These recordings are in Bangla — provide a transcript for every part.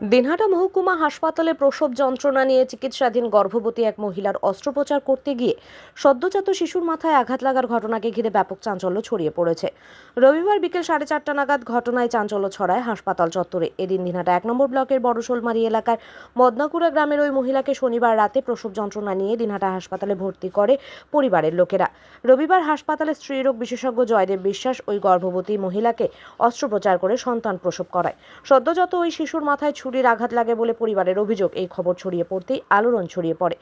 দিনহাটা মহকুমা হাসপাতালে প্রসব যন্ত্রণা নিয়ে চিকিৎসাধীন গর্ভবতী এক মহিলার অস্ত্রোপচার করতে গিয়ে সদ্যজাত শিশুর মাথায় আঘাত লাগার ঘটনাকে ঘিরে ব্যাপক চাঞ্চল্য ছড়িয়ে পড়েছে। রবিবার বিকেল সাড়ে চারটা নাগাদ ঘটনায় চাঞ্চল্য ছড়ায় হাসপাতাল চত্বরে। এদিন দিনহাটা এক নম্বর ব্লকের বড়শোলমারি এলাকার মদনাকুড়া গ্রামের ওই মহিলাকে শনিবার রাতে প্রসব যন্ত্রণা নিয়ে দিনহাটা হাসপাতালে ভর্তি করে পরিবারের লোকেরা। রবিবার হাসপাতালে স্ত্রীরোগ বিশেষজ্ঞ জয়দেব বিশ্বাস ওই গর্ভবতী মহিলাকে অস্ত্রোপচার করে সন্তান প্রসব করায়। সদ্যজাত ওই শিশুর মাথায় ছুরির আঘাত লাগে বলে পরিবারের অভিযোগ। এই খবর ছড়িয়ে পড়তেই আলোড়ন ছড়িয়ে পড়ে।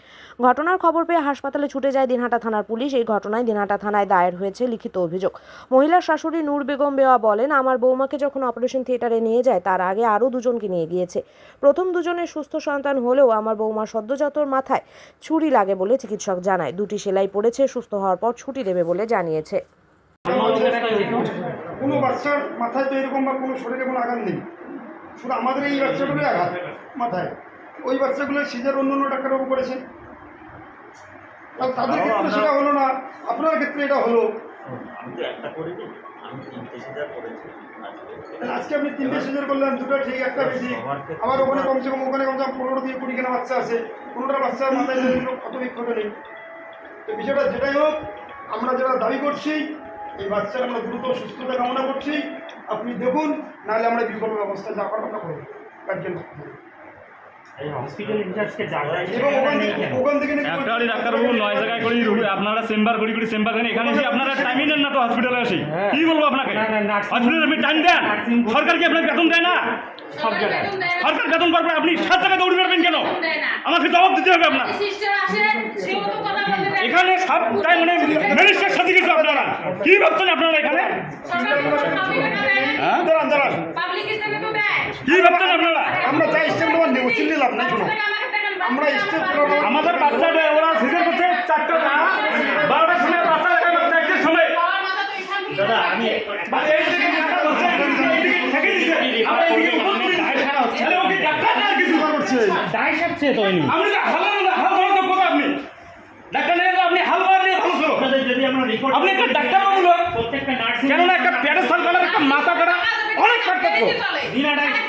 ঘটনার খবর পেয়ে হাসপাতালে ছুটে যায় দিনহাটা থানার পুলিশ। এই ঘটনায় দিনহাটা থানায় দায়ের হয়েছে লিখিত অভিযোগ। মহিলার শাশুড়ি নূর বেগম বেওয়া বলেন, আমার বৌমাকে যখন অপারেশন থিয়েটারে নিয়ে যায়, তার আগে আরও দুজনকে নিয়ে গিয়েছে। প্রথম দুজনের সুস্থ সন্তান হলেও আমার বৌমা সদ্যজাতর মাথায় ছুরি লাগে বলে চিকিৎসক জানায়। দুটি সেলাই পড়েছে, সুস্থ হওয়ার পর ছুটি দেবে বলে জানিয়েছে। কোনো বাচ্চার মাথায় তো এরকম বা কোনো শরীরে কোনো আঘাত নেই। শুধু আমাদের এই বাচ্চাগুলোই আঘাত মাথায়। ওই বাচ্চাগুলো সিজার অন্য অন্য ডাক্তারবাবু করেছেন তাদের ক্ষেত্রে সেটা হলো না আপনার ক্ষেত্রে এটা হলো। আজকে। আপনি তিনটে সিজার করলেন দুটো ঠিক একটা বেশি। আবার ওখানে কমসে কম ওখানে কমসে কম পনেরো থেকে কুড়ি খানা বাচ্চা আছে। পনেরোটা বাচ্চার মাথায় এগুলো ক্ষত বিক্ষত নেই। তো বিষয়টা যেটাই হোক আমরা যারা দাবি করছি এই বাচ্চার আমরা দ্রুত সুস্থতা কামনা করছি। আপনি দেখুন নাহলে আমরা বিকল্প ব্যবস্থা যা করার আমরা করব। গার্জেন আপনারা চেম্বার করি করি চেম্বার করেন এখানে এসে আপনারা টাইমই দেন না তো হসপিটালে আসি কি বলব আপনাকে? না, না, হসপিটালে আপনি টাইম দেন। সরকার কি বেতন দেয় না? সব জায়গায় সরকার বেতন পারবে আপনি সাত টাকা দৌড়ি পারবেন কেন? আমাকে জবাব দিতে হবে আপনার। সিস্টার আসে সে মতো কথা বলতে দেয়। এখানে সব টাইম মানে ম্যাজিস্ট্রেট সাথে কিছু আপনারা কি ভাবছেন আপনারা এখানে সরকার কোনো পাবলিক না দেয়। হ্যাঁ দাঁড়ান দাঁড়ান পাবলিক হিসেবে তো দেয়। কি ভাবছেন আপনারা? আমরা যা স্টেপ নেওয়ার নেব চিল্লি লাভ নাই আমরা স্টেপ আমাদের বাচ্চাটা ওরা সিজন করছে চারটা বারোটার সময় বাচ্চা দেখা যাচ্ছে একটার সময় দাদা আমি না আপনি তো হাল মারেন না, হাল মারেন তো কোথায় আপনি? তো আপনি হাল মারলে ভালো ছিল। আপনাদের যদি আমরা রিপোর্ট আপনি একটা ডাক্তার কেননা একটা প্যারাসাল কাটার একটা মাথা কাটা অনেক পার্থক্য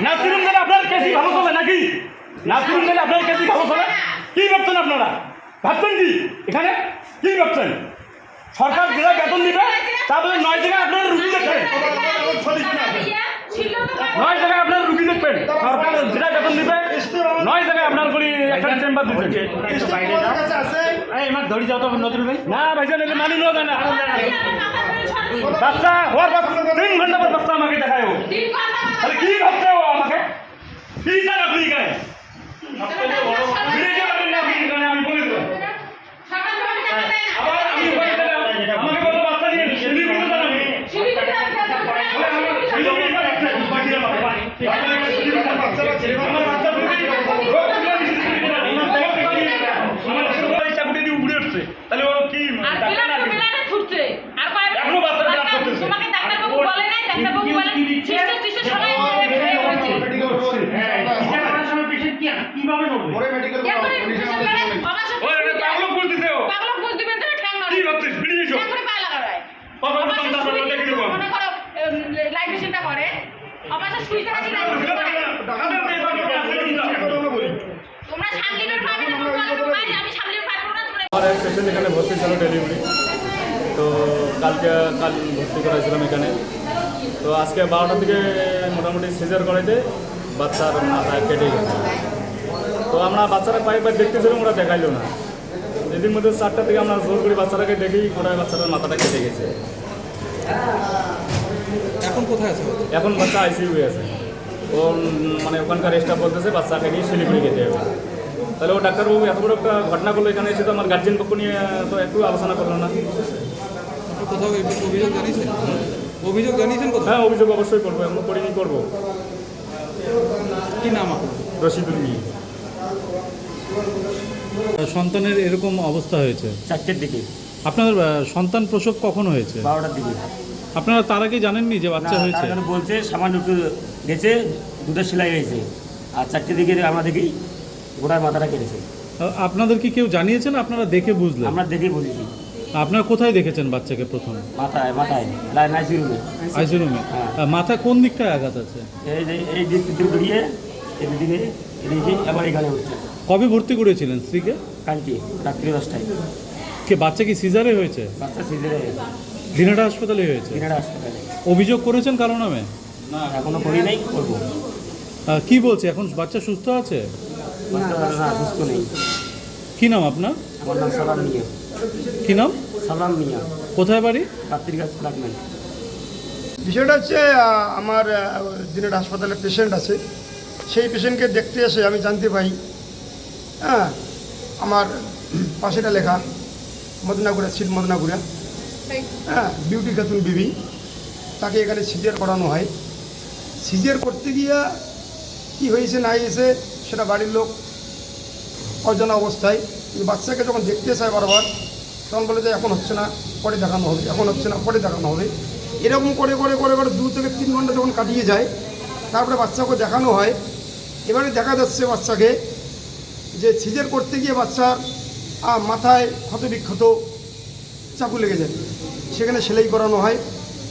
নার্সিং গেলে আপনার কেসি ভালো চলে নাকি নার্সিং গেলে আপনার কেসি ভালো চলে কি ভাবছেন আপনারা ভাবছেন কি এখানে কি ভাবছেন সরকার যেটা বেতন দিবে তারপরে নয় জায়গায় আপনারা রুগী দেখবেন নয় জায়গায় আপনারা রুগী দেখবেন সরকার যেটা বেতন দিবে নয় জায়গায় আপনার করে একটা চেম্বার দিচ্ছে এই আমার ধরি যাও তো নতুন ভাই না ভাইজান এটা মানি নেওয়া যায় না বাচ্চা হওয়ার বাচ্চা তিন ঘণ্টা পর বাচ্চা আমাকে দেখায় ও তাহলে কি ভাবছে ও আমাকে কি চান আপনি এখানে ভিডিও করবেন না আপনি এখানে আমি বলে দেবো আবার আমি বলে দিলাম আমাকে বলল বাচ্চা নিয়ে সিঁড়ি উঠে যান আমি বলে আমার সিঁড়ি উঠে যান একটা বাকি আমাকে বাচ্চা নিয়ে সিঁড়ি উঠে যান। আমার বাচ্চা উঠে গেছে। রোগ থেকে আমি সিঁড়ি উঠে যান। আমার দেহ থেকে নিয়ে যান। আমার ছোট ভাই চাকুটি দিয়ে উপরে উঠছে তাহলে ও কি ডাক্তার না কি? এখনও বাচ্চারা ব্লাড করতেছে। তোমাকে ডাক্তারবাবু বলে নাই ডাক্তারবাবু বলে সিস্টার সিস্টার সবাই মিলে করেছে মেডিকেল করছি হ্যাঁ চিকিৎসা করার সময় পেশেন্ট কি কীভাবে করবে পরে মেডিকেল কেন করে ডিসিশন করে ও এটা পাগলক বলতেছে ও পাগলক বুঝ দিবেন তো ঠ্যাং না কি ভাবছিস বিড়ি এসো ঠ্যাং করে পা লাগাবে বাবা তো তান্তা করে দেখে দেবো মনে করো লাইফ মিশনটা করে অপারেশন শুই থাকা কি ডাক্তার দিয়ে বাকি আছে কিন্তু বলি তোমরা সামলিবের পাবে না তোমরা ভাই আমি সামলিবের পাবো না তোমরা আমার এক এখানে ভর্তি ছিল ডেলিভারি তো কালকে কাল ভর্তি করেছিলাম এখানে। তো আজকে বারোটার দিকে মোটামুটি সিজার করাইতে বাচ্চার মাথা কেটে গেছে। তো আমরা বাচ্চারা পায়ে দেখতেছিলাম ওরা দেখাইলো না। এদিন মধ্যে চারটার দিকে আমরা জোর করে বাচ্চাটাকে দেখি কোথায় বাচ্চাটার মাথাটা কেটে গেছে। এখন কোথায় আছে? বাচ্চা? এখন বাচ্চা আইসিইউ আছে। ও মানে ওখানকার স্টাফ বলতেছে বাচ্চাকে নিয়ে শিলিগুড়ি যেতে হবে। তাহলে ও ডাক্তারবাবু এত বড় একটা ঘটনা করল এখানে এসে তো আমার গার্জেন পক্ষ নিয়ে তো একটু আলোচনা করল না। কোথাও অভিযোগ জানিয়েছেন? অভিযোগ জানিয়েছেন কোথাও? হ্যাঁ অভিযোগ অবশ্যই করব এমন করিনি করব। কি নাম আপনার? রশিদুল নিয়ে সন্তানের এরকম অবস্থা হয়েছে? চারটের দিকে। আপনার সন্তান প্রসব কখন হয়েছে? বারোটার দিকে। আপনারা তার আগে জানেননি যে বাচ্চা হয়েছে? বলছে সামান্য একটু গেছে দুটো সেলাই হয়েছে। আর চারটে দিকে আমরা দেখি গোড়ার মাথাটা কেটেছে। আপনাদের কি কেউ জানিয়েছেন আপনারা দেখে বুঝলেন? আমরা দেখে বুঝেছি। আপনারা কোথায় দেখেছেন বাচ্চাকে প্রথম? মাথায় মাথায় নাইসি রুমে। আইসি রুমে? হ্যাঁ। মাথা কোন দিকটায় আঘাত আছে? এই যে এই দিক দিক এই বিল্ডিংয়ে এনেছি আবার এখানে হচ্ছে কবে ভর্তি করেছিলেন স্ত্রীকে? কালকে রাত্রি দশটায়। কে বাচ্চা কি সিজারে হয়েছে? বাচ্চা সিজনে দিনাটা হাসপাতালে হয়েছে? দিনাটা হাসপাতালে। অভিযোগ করেছেন কারও নামে? এখনও করি নাই করব। কি বলছে? এখন বাচ্চা সুস্থ আছে? বাচ্চা না সুস্থ নেই। কি নাম আপনার? আমার নাম সালাম মিয়া। কি নাম? সালাম মিয়া। কোথায় বাড়ি? রাত্রিগাছ ফ্লাগমেন্ট বিষয়টা হচ্ছে আমার দিনের হাসপাতালে পেশেন্ট আছে। সেই পেশেন্টকে দেখতে এসে আমি জানতে পাই হ্যাঁ আমার পাশেটা লেখা মদনাগুড়া সিট মদনাগুড়া হ্যাঁ বিউটি খাতুন বিবি। তাকে এখানে সিজার করানো হয়। সিজার করতে গিয়া কি হয়েছে, না হয়েছে, সেটা বাড়ির লোক অজানা অবস্থায়। বাচ্চাকে যখন দেখতে চায় বারবার, তখন বলে যে এখন হচ্ছে না, পরে দেখানো হবে, এখন হচ্ছে না, পরে দেখানো হবে। এরকম করে করে করে করে দু থেকে তিন ঘণ্টা যখন কাটিয়ে যায়, তারপরে বাচ্চাকে দেখানো হয়। এবারে দেখা যাচ্ছে বাচ্চাকে যে সিজের করতে গিয়ে বাচ্চার মাথায় ক্ষত বিক্ষত চাকু লেগে যায়। সেখানে সেলাই করানো হয়।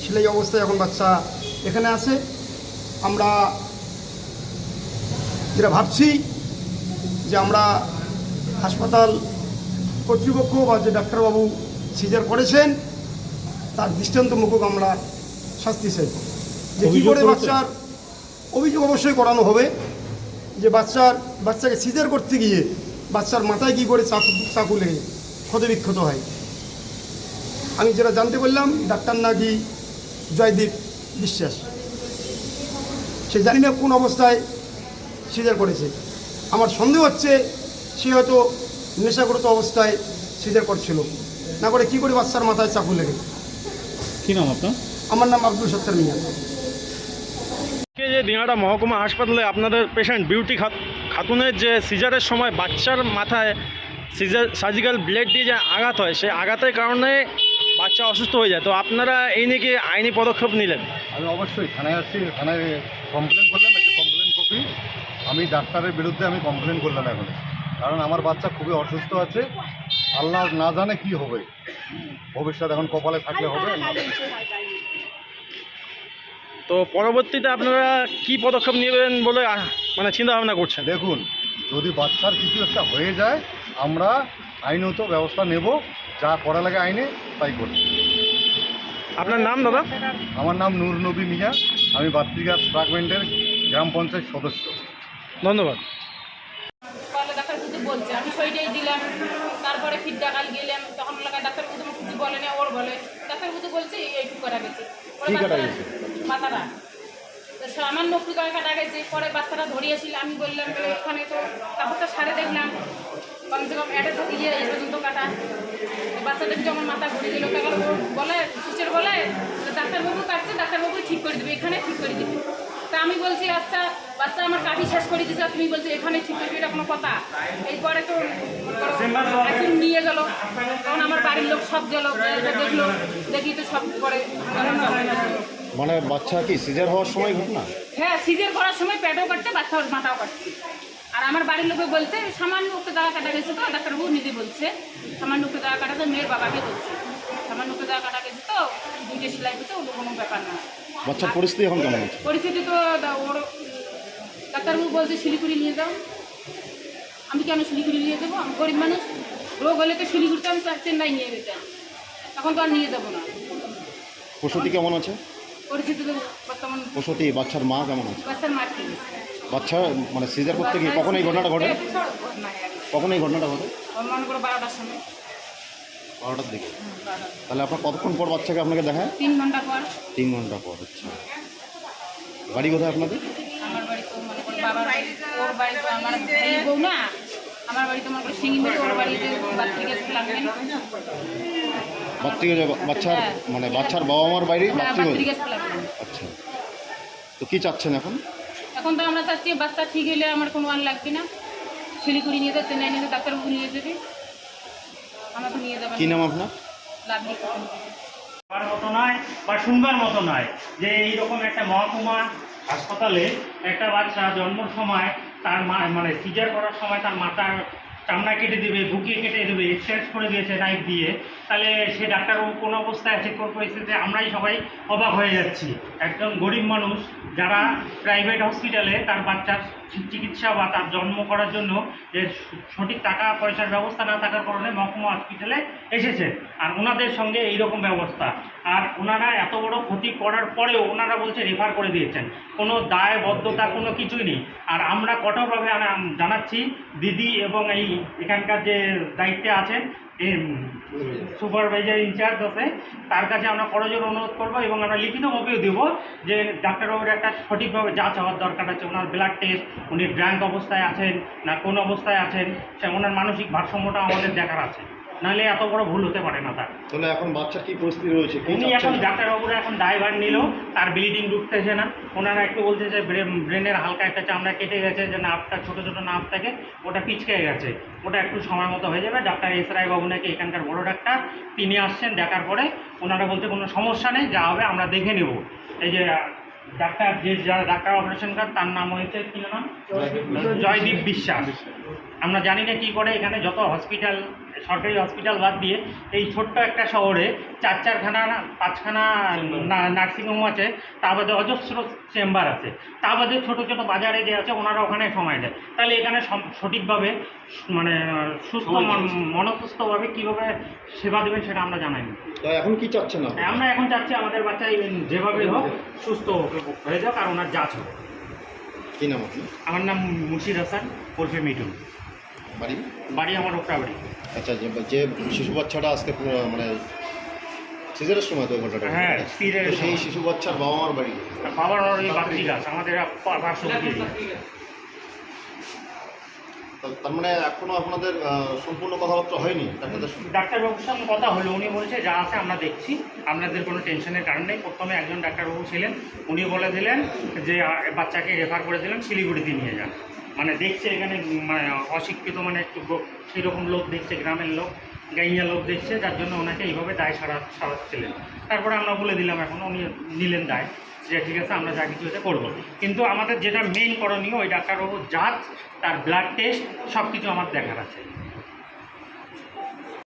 সেলাই অবস্থায় এখন বাচ্চা এখানে আছে। আমরা যেটা ভাবছি যে আমরা হাসপাতাল কর্তৃপক্ষ বা যে ডাক্তারবাবু সিজার করেছেন তার দৃষ্টান্তমূলক আমরা শাস্তি চাই। যে কী করে বাচ্চার অভিযোগ অবশ্যই করানো হবে যে বাচ্চার বাচ্চাকে সিজার করতে গিয়ে বাচ্চার মাথায় কী করে চাকু চাকু লেগে ক্ষতবিক্ষত হয়। আমি যেটা জানতে পারলাম ডাক্তার নাকি জয়দীপ বিশ্বাস। সে জানি না কোন অবস্থায় সিজার করেছে। আমার সন্দেহ হচ্ছে সে হয়তো নেশাগ্রত অবস্থায় সিজার করছিল। না করে কি করে বাচ্চার মাথায় চাকু লেগে? কি নাম আপনার? আমার নাম আব্দুল সত্তার মিয়া। আজকে যে দিনাটা মহকুমা হাসপাতালে আপনাদের পেশেন্ট বিউটি খাত- খাতুনের যে সিজারের সময় বাচ্চার মাথায় সিজার সার্জিক্যাল ব্লেড দিয়ে যে আঘাত হয় সেই আঘাতের কারণে বাচ্চা অসুস্থ হয়ে যায় তো আপনারা এই নিয়ে কি আইনি পদক্ষেপ নিলেন? আমি অবশ্যই থানায় আসছি থানায় কমপ্লেন করলাম যে কমপ্লেন কপি আমি ডাক্তারের বিরুদ্ধে আমি কমপ্লেন করলাম এখন। কারণ আমার বাচ্চা খুবই অসুস্থ আছে আল্লাহ না জানে কি হবে। ভবিষ্যৎ এখন কপালে থাকলে হবে তো পরবর্তীতে আপনারা কি পদক্ষেপ নেবেন বলে মানে চিন্তা ভাবনা করছেন? দেখুন যদি বাচ্চার কিছু একটা হয়ে যায় আমরা আইনত ব্যবস্থা নেব। যা করা লাগে আইনে তাই করব আপনার নাম দাদা? আমার নাম নূর নবী মিয়া আমি বাত্রিঘাট ফ্রাগমেন্টের গ্রাম পঞ্চায়েত সদস্য। ধন্যবাদ। বলছে আমি সইটাই দিলাম তারপরে ফির ডাকাল গেলাম তখন লাগা ডাক্তার কিছু কিছু বলে না ওর বলে। ডাক্তার বলছে এইটুকু করা গেছে। মাথাটা করে কাটা গেছে পরে বাচ্চাটা ধরিয়েছিল আমি বললাম যে এখানে তো কাপড়টা সারে দেখলাম। কমসে কম পর্যন্ত কাটা। বাচ্চাটা আমার মাথা ঘুরে তখন বলে সিস্টার বলে ডাক্তারবাবু কাটছে ডাক্তারবাবু ঠিক করে দেবে এখানে ঠিক করে দেবে। তা আমি বলছি আচ্ছা বাচ্চা আমার কাঠি শেষ করে দিচ্ছে তুমি বলছো এখানে ঠিক করবি এটা কোনো কথা? এরপরে তো এখন নিয়ে গেল। তখন আমার বাড়ির লোক সব গেল দেখল দেখি তো সব করে মানে বাচ্চা কি সিজার হওয়ার সময় ঘটনা? হ্যাঁ সিজের করার সময় পেটও কাটছে বাচ্চার মাথাও কাটছে। আর আমার বাড়ির লোকে বলছে সামান্য একটু জায়গা কাটা গেছে তো ডাক্তারবাবু নিজে বলছে। সামান্য একটু জায়গা কাটা তো মেয়ের বাবাকে বলছে। সামান্য একটু জায়গা কাটা গেছে তো দুইটা সেলাই করছে ওগুলো কোনো ব্যাপার না। বাচ্চার পরিস্থিতি এখন কেমন আছে? পরিস্থিতি তো ওর ডাক্তারবাবু বলছে শিলিগুড়ি নিয়ে যাও। আমি কেন শিলিগুড়ি নিয়ে যাব? আমি গরিব মানুষ। রোগ হলে তো শিলিগুড়িতে আমি চেন্নাই নিয়ে যেতাম। এখন তো আর নিয়ে যাব না। প্রসূতি কেমন আছে? পরিস্থিতি তো বর্তমান প্রসূতি বাচ্চার মা কেমন আছে? বাচ্চার মাঠ খেয়ে গেছে। বাচ্চা মানে সিজার করতে গিয়ে কখন এই ঘটনাটা ঘটে। কখন এই ঘটনাটা ঘটে? করো বারোটার সময়। বারোটার দিকে। তাহলে আপনার কতক্ষণ পর বাচ্চাকে আপনাকে দেখায়? তিন ঘণ্টা পর। তিন ঘণ্টা পর আচ্ছা। বাড়ি কোথায় আপনাদের? আমার বাড়ি তো মনে করো বাবার ওর বাড়ি তো আমার বউ না। আমার বাড়ি তো মনে করো সিঙ্গি ওর বাড়িতে বাচ্চা গেছে লাগবেন বাচ্চার হ্যাঁ। মানে বাচ্চার বাবা মার বাইরে আচ্ছা। তো কি চাচ্ছেন এখন? এখন তো আমরা চাচ্ছি বাচ্চা ঠিক হলে আমার কোনো আর লাগবে না। শিলিগুড়ি নিয়ে যাচ্ছে চেন্নাই নিয়ে ডাক্তার ডাক্তারবাবু নিয়ে যাবে। আমরা তো নিয়ে যাবেন কি নাম আপনার? মতো নয় বা শুনবার মতো নয় যে এইরকম একটা মহকুমা হাসপাতালে একটা বাচ্চা জন্মের সময় তার মা মানে সিজার করার সময় তার মাথার চামড়া কেটে দেবে, ঢুকিয়ে কেটে দেবে এক্সচেঞ্জ করে দিয়েছে নাইফ দিয়ে। তাহলে সে ডাক্তারবাবু কোন অবস্থায় আছে, কোন পরিস্থিতিতে, আমরাই সবাই অবাক হয়ে যাচ্ছি। একজন গরিব মানুষ যারা প্রাইভেট হসপিটালে তার বাচ্চার চিকিৎসা বা তার জন্ম করার জন্য যে সঠিক টাকা পয়সার ব্যবস্থা না থাকার কারণে মহকুমা হসপিটালে এসেছে। আর ওনাদের সঙ্গে এই রকম ব্যবস্থা। আর ওনারা এত বড় ক্ষতি করার পরেও ওনারা বলছে রেফার করে দিয়েছেন। কোনো দায়বদ্ধতা, কোনো কিছুই নেই। আর আমরা কঠোরভাবে জানাচ্ছি, দিদি এবং এই এখানকার যে দায়িত্বে আছেন সুপারভাইজার ইনচার্জ আছে, তার কাছে আমরা করজোর অনুরোধ করব এবং আমরা লিখিত লিখিতভাবেও দেবো যে ডাক্তারবাবুর একটা সঠিকভাবে যাচ হওয়ার দরকার আছে, ওনার ব্লাড টেস্ট উনি ড্র্যাঙ্ক অবস্থায় আছেন না কোন অবস্থায় আছেন, সে ওনার মানসিক ভারসাম্যটা আমাদের দেখার আছে। নাহলে এত বড় ভুল হতে পারে না তার। তাহলে এখন বাচ্চার কি পরিস্থিতি রয়েছে? উনি এখন ডাক্তারবাবুরা এখন দায়ভার নিল তার ব্লিডিং ঢুকতেছে না। ওনারা একটু বলতেছে ব্রেনের হালকা একটা চামড়া কেটে গেছে যে নাপটা ছোটো ছোটো নাপ থাকে ওটা পিচকে গেছে। ওটা একটু সময় মতো হয়ে যাবে। ডাক্তার এস রায় বাবু নাকি এখানকার বড় ডাক্তার। তিনি আসছেন দেখার পরে ওনারা বলতে কোনো সমস্যা নেই যা হবে আমরা দেখে নেব। এই যে ডাক্তার যে যারা ডাক্তার অপারেশন করেন তার নাম হয়েছে কি নাম? জয়দীপ বিশ্বাস। আমরা জানি না কী করে এখানে যত হসপিটাল সরকারি হসপিটাল বাদ দিয়ে এই ছোট্ট একটা শহরে চার চারখানা পাঁচখানা না- নার্সিংহোম আছে তা বাদে অজস্র চেম্বার আছে। তা বাদে ছোটো ছোটো বাজারে যে আছে ওনারা ওখানে সময় দেয়। তাহলে এখানে সঠিকভাবে মানে সুস্থ মন- মনস্থভাবে কীভাবে সেবা দেবেন সেটা আমরা জানাই না। এখন কি চাচ্ছেন আমরা এখন চাচ্ছি আমাদের বাচ্চা যেভাবে হোক সুস্থ হয়ে যাক আর ওনার যাচ হোক কি নাম আমার নাম মুর্শিদ হাসান ওরফে মিটুন বাড়ি? বাড়ি আমার ওকরা বাড়ি। আচ্ছা যে যে শিশু বাচ্চাটা আজকে মানে সিজারের সময় তো ঘটনাটা। হ্যাঁ, সেই শিশু বাচ্চার বাবা মার বাড়ি। বাবার বাড়ি বাপরি গাছ আমাদের পার্শ্ববর্তী তার মানে এখনও আপনাদের সম্পূর্ণ কথাবার্তা হয়নি ডাক্তারদের সঙ্গে? ডাক্তারবাবুর সঙ্গে কথা হলো উনি বলছে, যা আছে আমরা দেখছি, আপনাদের কোনো টেনশনের কারণ নেই। প্রথমে একজন ডাক্তারবাবু ছিলেন উনি বলে দিলেন যে বাচ্চাকে রেফার করে দিলেন, শিলিগুড়িতে নিয়ে যান। মানে দেখছে এখানে মানে অশিক্ষিত মানে একটু সেরকম লোক দেখছে, গ্রামের লোক, গাইয়া লোক দেখছে, যার জন্য ওনাকে এইভাবে দায় সারা সারাচ্ছিলেন। তারপরে আমরা বলে দিলাম, এখন উনি নিলেন দায়। যে ঠিক আছে, আমরা যা কিছু হচ্ছে করব। কিন্তু আমাদের যেটা মেইন করণীয়, ওই ডাক্তারবাবুর জাত, তার ব্লাড টেস্ট সব কিছু আমার দেখার আছে।